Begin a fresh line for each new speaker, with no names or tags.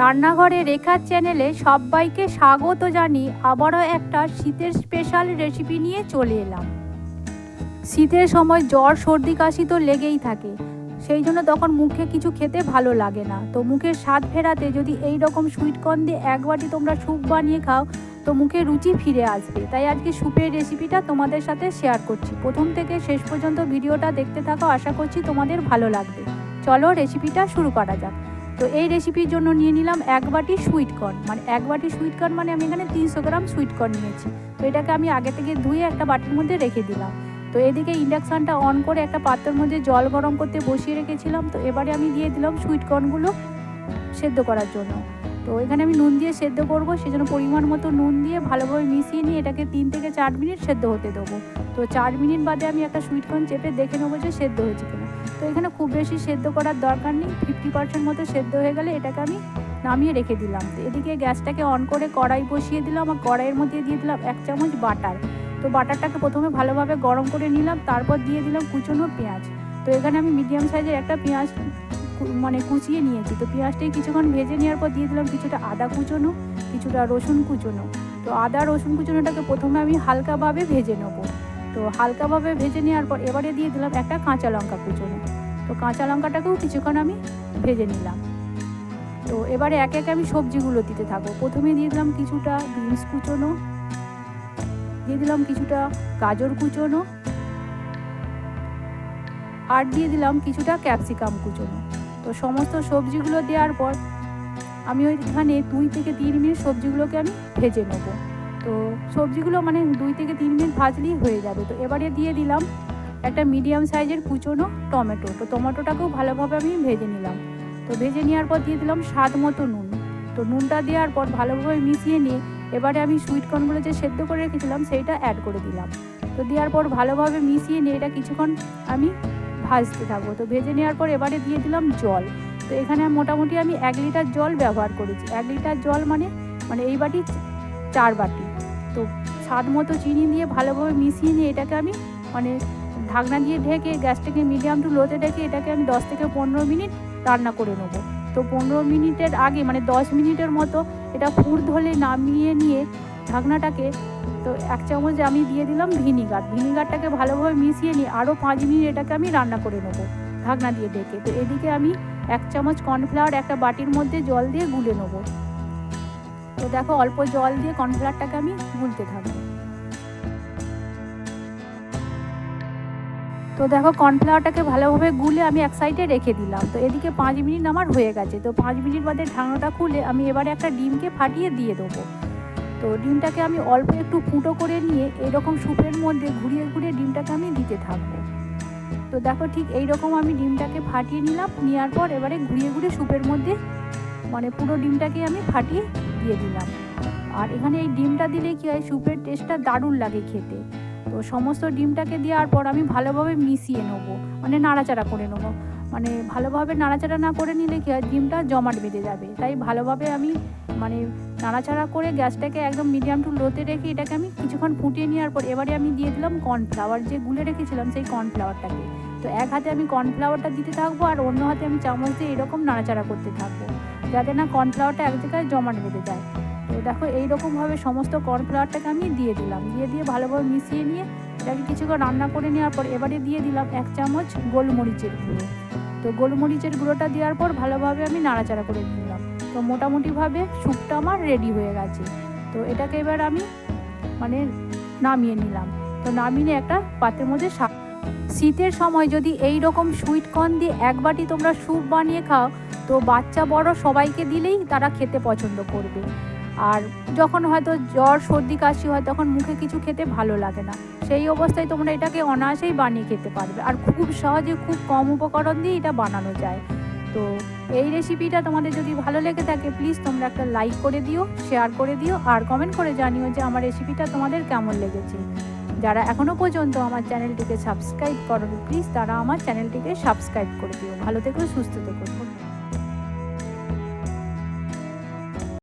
রান্নাঘরে রেখার চ্যানেলে সবাইকে স্বাগত জানি আবারও একটা শীতের স্পেশাল রেসিপি নিয়ে চলে এলাম। শীতের সময় জ্বর, সর্দি, কাশি তো লেগেই থাকে। সেই জন্য তখন মুখে কিছু খেতে ভালো লাগে না। তো মুখের স্বাদ ফেরাতে যদি এই রকম সুইট কর্ন দিয়ে এক বাটি তোমরা স্যুপ বানিয়ে খাও, তো মুখে রুচি ফিরে আসবে। তাই আজকে স্যুপের রেসিপিটা তোমাদের সাথে শেয়ার করছি। প্রথম থেকে শেষ পর্যন্ত ভিডিওটা দেখতে থাকো। আশা করছি তোমাদের ভালো লাগবে। চলো রেসিপিটা শুরু করা যাক। তো এই রেসিপির জন্য নিয়ে নিলাম এক বাটি সুইট কর্ন মানে এক বাটি সুইট কর্ন মানে আমি এখানে তিনশো গ্রাম সুইট কর্ন নিয়েছি। তো এটাকে আমি আগে থেকে ধুয়ে একটা বাটির মধ্যে রেখে দিলাম। তো এদিকে ইন্ডাকশানটা অন করে একটা পাত্রের মধ্যে জল গরম করতে বসিয়ে রেখেছিলাম। তো এবারে আমি দিয়ে দিলাম সুইট কর্নগুলো সেদ্ধ করার জন্য। তো এখানে আমি নুন দিয়ে সেদ্ধ করব, সেজন্য পরিমাণ মতো নুন দিয়ে ভালোভাবে মিশিয়ে নিয়ে এটাকে তিন থেকে চার মিনিট সেদ্ধ হতে দেবো। তো চার মিনিট বাদে আমি একটা সুইট কর্ন চেপে দেখে নেব যে সেদ্ধ হয়েছে কিনা। তো এখানে খুব বেশি সেদ্ধ করার দরকার নেই ফিফটি পার্সেন্ট মতো সেদ্ধ হয়ে গেলে এটাকে আমি নামিয়ে রেখে দিলাম। তো এদিকে গ্যাসটাকে অন করে কড়াই বসিয়ে দিলাম আর কড়াইয়ের মধ্যে দিয়ে দিলাম এক চামচ বাটার। তো বাটারটাকে প্রথমে ভালোভাবে গরম করে নিলাম, তারপর দিয়ে দিলাম কুচনো পেঁয়াজ। তো এখানে আমি মিডিয়াম সাইজের একটা পেঁয়াজ মানে কুচিয়ে নিয়েছি। তো পেঁয়াজটাই কিছুক্ষণ ভেজে নেওয়ার পর দিয়ে দিলাম কিছুটা আদা কুচোনো, কিছুটা রসুন কুচোনো। তো আদা রসুন কুচোনোটাকে প্রথমে আমি হালকাভাবে ভেজে নেব। তো হালকাভাবে ভেজে নেওয়ার পর এবারে দিয়ে দিলাম একটা কাঁচা লঙ্কা কুচোনো। তো কাঁচা লঙ্কাটাকেও কিছুক্ষণ আমি ভেজে নিলাম। তো এবারে একে একে আমি সবজিগুলো দিতে থাকব। প্রথমে দিয়ে দিলাম কিছুটা বিনস কুচোনো, দিয়ে দিলাম কিছুটা গাজর কুচোনো, আর দিয়ে দিলাম কিছুটা ক্যাপসিকাম কুচোনো। তো সমস্ত সবজিগুলো দেওয়ার পর আমি ওইখানে দুই থেকে তিন মিনিট সবজিগুলোকে আমি ভেজে নেব। তো সবজিগুলো মানে দুই থেকে তিন মিনিট ভাজলেই হয়ে যাবে। তো এবারে দিয়ে দিলাম একটা মিডিয়াম সাইজের কুচোনো টমেটো। তো টমেটোটাকেও ভালোভাবে আমি ভেজে নিলাম। তো ভেজে নেওয়ার পর দিয়ে দিলাম স্বাদ মতো নুন। তো নুনটা দেওয়ার পর ভালোভাবে মিশিয়ে নিয়ে এবারে আমি সুইট কর্নগুলো যে সেদ্ধ করে রেখেছিলাম সেইটা অ্যাড করে দিলাম। তো দেওয়ার পর ভালোভাবে মিশিয়ে নিয়ে এটা কিছুক্ষণ আমি ভাজতে থাকব। তো ভেজে নেওয়ার পর এবারে দিয়ে দিলাম জল। তো এখানে মোটামুটি আমি এক লিটার জল ব্যবহার করেছি। এক লিটার জল মানে মানে এই বাটি চার বাটি। তো স্বাদ মতো চিনি দিয়ে ভালোভাবে মিশিয়ে নিয়ে এটাকে আমি মানে ঢাকনা দিয়ে ঢেকে গ্যাসটাকে মিডিয়াম টু লোতে ঢেকে এটাকে আমি দশ থেকে পনেরো মিনিট রান্না করে নেব। তো পনেরো মিনিটের আগে মানে দশ মিনিটের মতো এটা ফুট ধরে নামিয়ে নিয়ে ঢাকনাটাকে তো এক চামচ আমি দিয়ে দিলাম ভিনিগার। ভিনিগারটাকে ভালোভাবে মিশিয়ে নিয়ে আরও পাঁচ মিনিট এটাকে আমি রান্না করে নেব ঢাকনা দিয়ে ঢেকে। তো এদিকে আমি এক চামচ কর্নফ্লাওয়ার একটা বাটির মধ্যে জল দিয়ে গুলে নেব। তো দেখো অল্প জল দিয়ে কর্নফ্লাওয়ারটাকে আমি গুলতে থাকব। তো দেখো কর্নফ্লাওয়ারটাকে ভালোভাবে গুলে আমি এক সাইডে রেখে দিলাম। তো এদিকে পাঁচ মিনিট আমার হয়ে গেছে। তো পাঁচ মিনিট বাদে ঢাকনাটা খুলে আমি এবারে একটা ডিমকে ফাটিয়ে দিয়ে দেবো। তো ডিমটাকে আমি অল্প একটু ফুটো করে নিয়ে এরকম স্যুপের মধ্যে ঘুরিয়ে ঘুরিয়ে ডিমটাকে আমি দিতে থাকব। তো দেখো ঠিক এই রকম আমি ডিমটাকে ফাটিয়ে নিলাম। নেওয়ার পর এবারে ঘুরিয়ে ঘুরিয়ে স্যুপের মধ্যে মানে পুরো ডিমটাকে আমি ফাটিয়ে দিয়ে দিলাম। আর এখানে এই ডিমটা দিলে কি হয়, স্যুপের টেস্টটা দারুণ লাগে খেতে। তো সমস্ত ডিমটাকে দেওয়ার পর আমি ভালোভাবে মিশিয়ে নেব মানে নাড়াচাড়া করে নেব। মানে ভালোভাবে নাড়াচাড়া না করে নিলে কী হয়, ডিমটা জমাট বেঁধে যাবে। তাই ভালোভাবে আমি মানে নাড়াচাড়া করে গ্যাসটাকে একদম মিডিয়াম টু লোতে রেখে এটাকে আমি কিছুক্ষণ ফুটিয়ে নেওয়ার পর এবারে আমি দিয়ে দিলাম কর্নফ্লাওয়ার। যে গুলে রেখেছিলাম সেই কর্নফ্লাওয়ারটাকে। তো এক হাতে আমি কর্নফ্লাওয়ারটা দিতে থাকব আর অন্য হাতে আমি চামচ দিয়ে এরকম নাড়াচাড়া করতে থাকব, যাতে না কর্নফ্লাওয়ারটা এক জায়গায় জমাট বেঁধে যায়। তো দেখো এইরকমভাবে সমস্ত কর্নফ্লাওয়ারটাকে আমি দিয়ে দিলাম। দিয়ে দিয়ে ভালোভাবে মিশিয়ে নিয়ে এটাকে কিছুক্ষণ রান্না করে নেওয়ার পর এবারে দিয়ে দিলাম এক চামচ গোলমরিচের গুঁড়ো। তো গোলমরিচের গুঁড়োটা দেওয়ার পর ভালোভাবে আমি নাড়াচাড়া করে নিলাম। তো মোটামুটিভাবে স্যুপটা আমার রেডি হয়ে গেছে। তো এটাকে এবার আমি মানে নামিয়ে নিলাম। তো নামিয়ে একটা পাত্রের মধ্যে সা- শীতের সময় যদি এই রকম সুইট কর্ন দিয়ে এক বাটি তোমরা স্যুপ বানিয়ে খাও, তো বাচ্চা বড় সবাইকে দিলেই তারা খেতে পছন্দ করবে। আর যখন হয়তো জ্বর, সর্দি, কাশি হয়, তখন মুখে কিছু খেতে ভালো লাগে না। সেই অবস্থায় তোমরা এটাকে অনায়াসেই বানিয়ে খেতে পারবে। আর খুব সহজে খুব কম উপকরণ দিয়ে এটা বানানো যায়। তো এই রেসিপিটা তোমাদের যদি ভালো লেগে থাকে প্লিজ তোমরা একটা লাইক করে দিও শেয়ার করে দিও, আর কমেন্ট করে জানিও যে আমার রেসিপিটা তোমাদের কেমন লেগেছে। যারা এখনও পর্যন্ত আমার চ্যানেলটিকে সাবস্ক্রাইব করো প্লিজ তারা আমার চ্যানেলটিকে সাবস্ক্রাইব করে দিও। ভালো থেকো, সুস্থ থেকো। ধন্যবাদ